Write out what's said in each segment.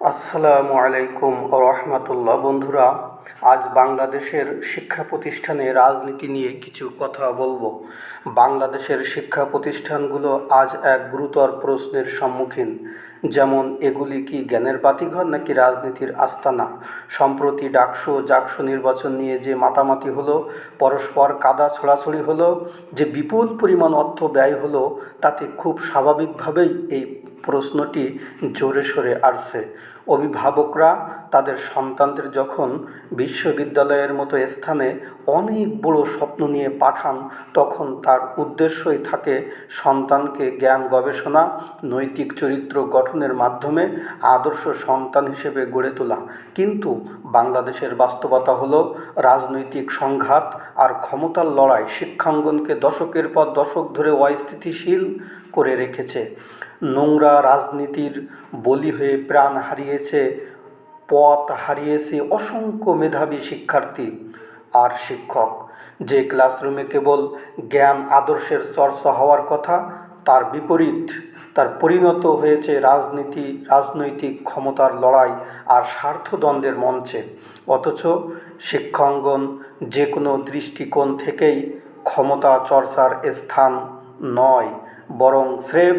আসসালামু আলাইকুম রহমতুল্লাহ। বন্ধুরা, আজ বাংলাদেশের শিক্ষা প্রতিষ্ঠানে রাজনীতি নিয়ে কিছু কথা বলব। বাংলাদেশের শিক্ষা প্রতিষ্ঠানগুলো আজ এক গুরুতর প্রশ্নের সম্মুখীন। যেমন, এগুলি কি জ্ঞানের বাতিঘর নাকি রাজনীতির আস্তানা? সম্প্রতি ডাকসু জাকসু নির্বাচন নিয়ে যে মাতামাতি হলো, পরস্পর কাদা ছোড়াছড়ি হলো, যে বিপুল পরিমাণ অর্থ ব্যয় হলো, তাতে খুব স্বাভাবিকভাবেই এই প্রশ্নটি জোরে সোরে আসছে। অভিভাবকরা তাদের সন্তানদের যখন বিশ্ববিদ্যালয়ের মতো স্থানে অনেক বড় স্বপ্ন নিয়ে পাঠান, তখন তার উদ্দেশ্যই থাকে সন্তানকে জ্ঞান গবেষণা, নৈতিক চরিত্র গঠনের মাধ্যমে আদর্শ সন্তান হিসেবে গড়ে তোলা। কিন্তু বাংলাদেশের বাস্তবতা হলো রাজনৈতিক সংঘাত আর ক্ষমতার লড়াই শিক্ষাঙ্গনকে দশকের পর দশক ধরে অস্থিতিশীল করে রেখেছে। নোংরা রাজনীতির বলি হয়ে প্রাণ হারিয়েছে, পথ হারিয়েছে অসংখ্য মেধাবী শিক্ষার্থী আর শিক্ষক। যে ক্লাসরুমে কেবল জ্ঞান আদর্শের চর্চা হওয়ার কথা, তার বিপরীত তার পরিণত হয়েছে রাজনীতি, রাজনৈতিক ক্ষমতার লড়াই আর স্বার্থদ্বন্দ্বের মঞ্চে। অথচ শিক্ষাঙ্গন যে কোনো দৃষ্টিকোণ থেকেই ক্ষমতা চর্চার স্থান নয়। বরং স্রেফ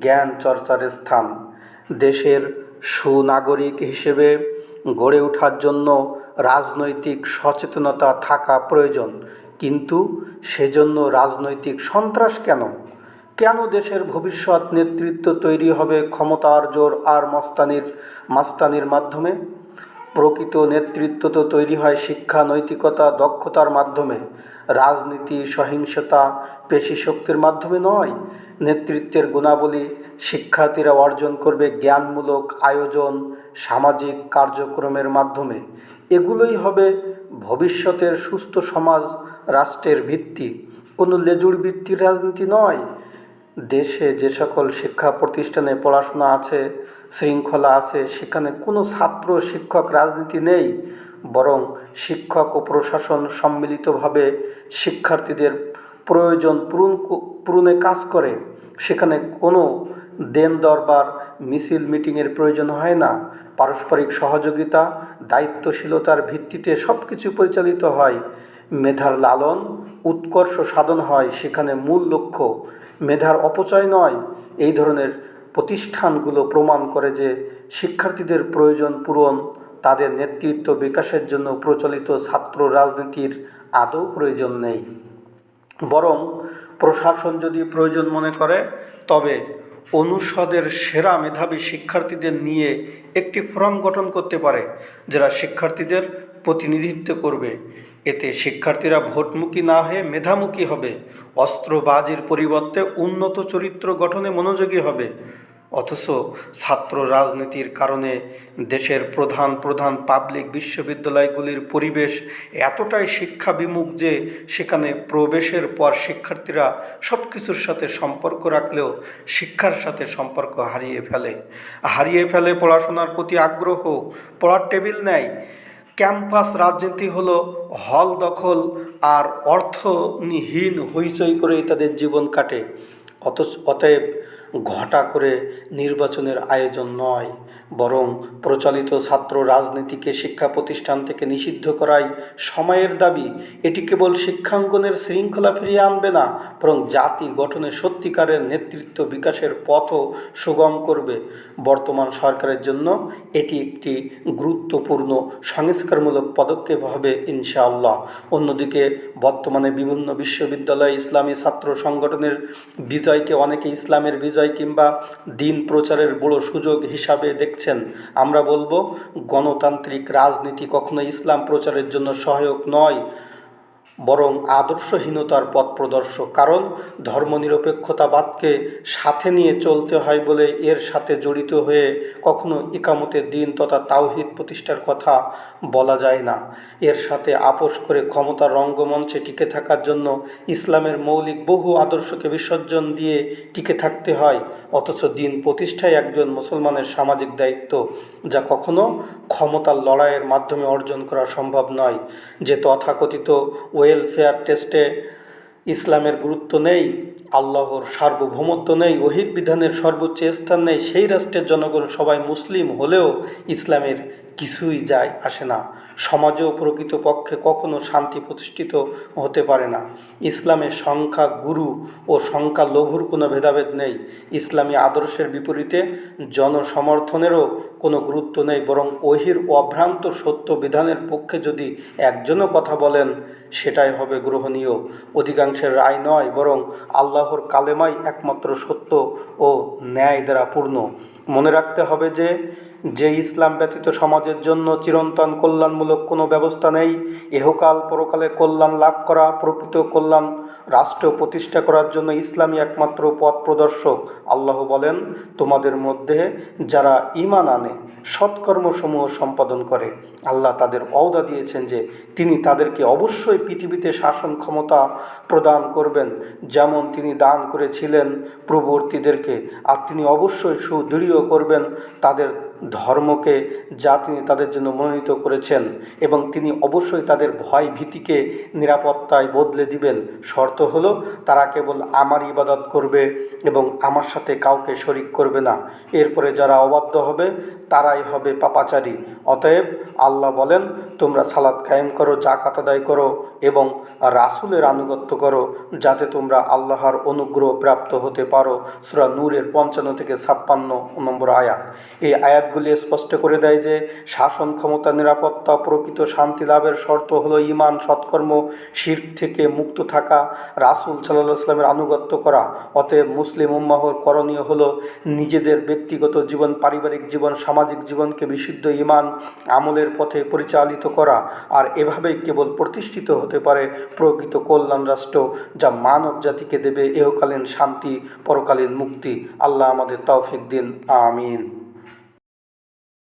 জ্ঞান চর্চার স্থান। দেশের সুনাগরিক হিসেবে গড়ে ওঠার জন্য রাজনৈতিক সচেতনতা থাকা প্রয়োজন। কিন্তু সেজন্য রাজনৈতিক সন্ত্রাস কেন? কেন দেশের ভবিষ্যৎ নেতৃত্ব তৈরি হবে ক্ষমতার জোর আর মস্তানির মাস্তানির মাধ্যমে? প্রকৃত নেতৃত্ব তো তৈরি হয় শিক্ষা, নৈতিকতা, দক্ষতার মাধ্যমে। রাজনীতি, সহিংসতা পেশিশক্তির মাধ্যমে নয়, নেতৃত্বের গুণাবলী শিক্ষার্থীরা অর্জন করবে জ্ঞানমূলক আয়োজন, সামাজিক কার্যক্রমের মাধ্যমে। এগুলোই হবে ভবিষ্যতের সুস্থ সমাজ, রাষ্ট্রের ভিত্তি। কোনো লেজুড় ভিত্তির রাজনীতি নয়। দেশে যে সকল শিক্ষা প্রতিষ্ঠানে পড়াশোনা আছে, শৃঙ্খলা আছে, সেখানে কোনো ছাত্র, শিক্ষক রাজনীতি নেই। বরং শিক্ষক ও প্রশাসন সম্মিলিতভাবে শিক্ষার্থীদের প্রয়োজন পূরণ পূরণে কাজ করে, সেখানে কোনো দেন দরবার, মিছিল, মিটিংয়ের প্রয়োজন হয় না। পারস্পরিক সহযোগিতা, দায়িত্বশীলতার ভিত্তিতে সব কিছু পরিচালিত হয়। মেধার লালন, উৎকর্ষ সাধন হয়, সেখানে মূল লক্ষ্য। মেধার অপচয় নয়, এই ধরনের প্রতিষ্ঠানগুলো প্রমাণ করে যে শিক্ষার্থীদের প্রয়োজন পূরণ, তাদের নেতৃত্ব বিকাশের জন্য প্রচলিত ছাত্র রাজনীতির আদৌ প্রয়োজন নেই। বরং প্রশাসন যদি প্রয়োজন মনে করে, তবে অনুষদের সেরা মেধাবী শিক্ষার্থীদের নিয়ে একটি ফোরাম গঠন করতে পারে, যারা শিক্ষার্থীদের প্রতিনিধিত্ব করবে। এতে শিক্ষার্থীরা ভোটমুখী না হয়ে মেধামুখী হবে, অস্ত্রবাজির পরিবর্তে উন্নত চরিত্র গঠনে মনোযোগী হবে। অথচ ছাত্র রাজনীতির কারণে দেশের প্রধান প্রধান পাবলিক বিশ্ববিদ্যালয়গুলির পরিবেশ এতটাই শিক্ষা বিমুখ যে সেখানে প্রবেশের পর শিক্ষার্থীরা সব কিছুর সাথে সম্পর্ক রাখলেও শিক্ষার সাথে সম্পর্ক হারিয়ে ফেলে। হারিয়ে ফেলে পড়াশোনার প্রতি আগ্রহ, পড়ার টেবিল নেয় ক্যাম্পাস রাজনীতি হলো হল দখল আর অর্থহীন হইচই করেই তাদের জীবন কাটে। অথচ অতএব ঘটা করে নির্বাচনের আয়োজন নয়, বরং প্রচলিত ছাত্র রাজনীতিকে শিক্ষা প্রতিষ্ঠান থেকে নিষিদ্ধ করাই সময়ের দাবি। এটি কেবল শিক্ষাঙ্গনের শৃঙ্খলা ফিরিয়ে আনবে না, বরং জাতি গঠনে সত্যিকারের নেতৃত্ব বিকাশের পথও সুগম করবে। বর্তমান সরকারের জন্য এটি একটি গুরুত্বপূর্ণ, সংস্কারমূলক পদক্ষেপ হবে ইনশাআল্লাহ। অন্যদিকে, বর্তমানে বিভিন্ন বিশ্ববিদ্যালয়ে ইসলামী ছাত্র সংগঠনের বিজয়কে অনেকে ইসলামের বিজয় কিংবা দিন প্রচারের বড় সুযোগ হিসাবে দেখছেন। আমরা বলব, গণতান্ত্রিক রাজনীতি কখনো ইসলাম প্রচারের জন্য সহায়ক নয়। বরং আদর্শহীনতার পথ প্রদর্শক কারণ ধর্মনিরপেক্ষতাবাদকে সাথে নিয়ে চলতে হয় বলে এর সাথে জড়িত হয়ে কখনো ইকামতের দিন তথা তাওহিদ প্রতিষ্ঠার কথা বলা যায় না। এর সাথে আপোষ করে ক্ষমতার রঙ্গমঞ্চে টিকে থাকার জন্য ইসলামের মৌলিক বহু আদর্শকে বিসর্জন দিয়ে টিকে থাকতে হয়, অথচ দিন প্রতিষ্ঠায় একজন মুসলমানের সামাজিক দায়িত্ব যা কখনো ক্ষমতার লড়াইয়ের মাধ্যমে অর্জন করা সম্ভব নয়, যে তথাকথিত ওয়েলফেয়ার টেস্টে ইসলামের গুরুত্ব নেই, আল্লাহর সার্বভৌমত্ব নেই ওহির বিধানের সর্বোচ্চ স্থান নেই, সেই রাষ্ট্রের জনগণ সবাই মুসলিম হলেও ইসলামের কিছুই যায় আসে না। সমাজেও প্রকৃতপক্ষে কখনো শান্তি প্রতিষ্ঠিত হতে পারে না। ইসলামের সংখ্যা গুরু ও সংখ্যা লঘুর কোনো ভেদাভেদ নেই। ইসলামী আদর্শের বিপরীতে জনসমর্থনেরও কোনো গুরুত্ব নেই, বরং ওহির অভ্রান্ত সত্য বিধানের পক্ষে যদি একজনও কথা বলেন, সেটাই হবে গ্রহণীয়। অধিকাংশের রায় নয়, বরং আল্লাহর কালেমাই একমাত্র সত্য ও ন্যায় দ্বারা পূর্ণ। মনে রাখতে হবে যে যে ইসলাম ব্যতীত সমাজের জন্য চিরন্তন কল্যাণমূলক কোনো ব্যবস্থা নেই। এহকাল পরকালে কল্যাণ লাভ করা, প্রকৃত কল্যাণ রাষ্ট্র প্রতিষ্ঠা করার জন্য ইসলামী একমাত্র পথ প্রদর্শক। আল্লাহ বলেন, তোমাদের মধ্যে যারা ইমান আনে, সৎকর্মসমূহ সম্পাদন করে। আল্লাহ তাদের অওদা দিয়েছেন যে তিনি তাদেরকে অবশ্যই পৃথিবীতে শাসন ক্ষমতা প্রদান করবেন। যেমন তিনি দান করেছিলেন প্রবর্তীদেরকে, আর তিনি অবশ্যই সুদৃঢ় করবেন তাদের ধর্মকে যা তিনি তাদের জন্য মনোনীত করেছেন এবং তিনি অবশ্যই তাদের ভয় ভীতিকে নিরাপত্তায় বদলে দিবেন। শর্ত হলো, তারা কেবল আমার ইবাদত করবে এবং আমার সাথে কাউকে শরিক করবে না। এরপরে যারা অবাধ্য হবে, তারাই হবে পাপাচারী। অতএব আল্লাহ বলেন, তোমরা সালাদ কায়েম করো জাকাত আদায় করো এবং রাসুলের আনুগত্য করো, যাতে তোমরা আল্লাহর অনুগ্রহ প্রাপ্ত হতে পারো। সুরা নূরের পঞ্চান্ন থেকে ছাপ্পান্ন নম্বর আয়াত। এই আয়াতগুলি স্পষ্ট করে দেয় যে শাসন ক্ষমতা, নিরাপত্তা, প্রকৃত শান্তি লাভের শর্ত হলো ইমান সৎকর্ম, শির্ক থেকে মুক্ত থাকা, রাসুল সাল্লাহ সাল্লামের আনুগত্য করা। অতএব মুসলিম উম্মাহর করণীয় হলো নিজেদের ব্যক্তিগত জীবন, পারিবারিক জীবন, সামাজিক জীবনকে বিশুদ্ধ ইমান আমলের পথে পরিচালিত করা। আর এভাবেই কেবল প্রতিষ্ঠিত হতে পারে প্রকৃত কল্যাণ রাষ্ট্র যা মানব জাতিকে দেবে, এহকালীন শান্তি, পরকালীন মুক্তি। আল্লাহ আমাদের তৌফিক দিন। আমিন।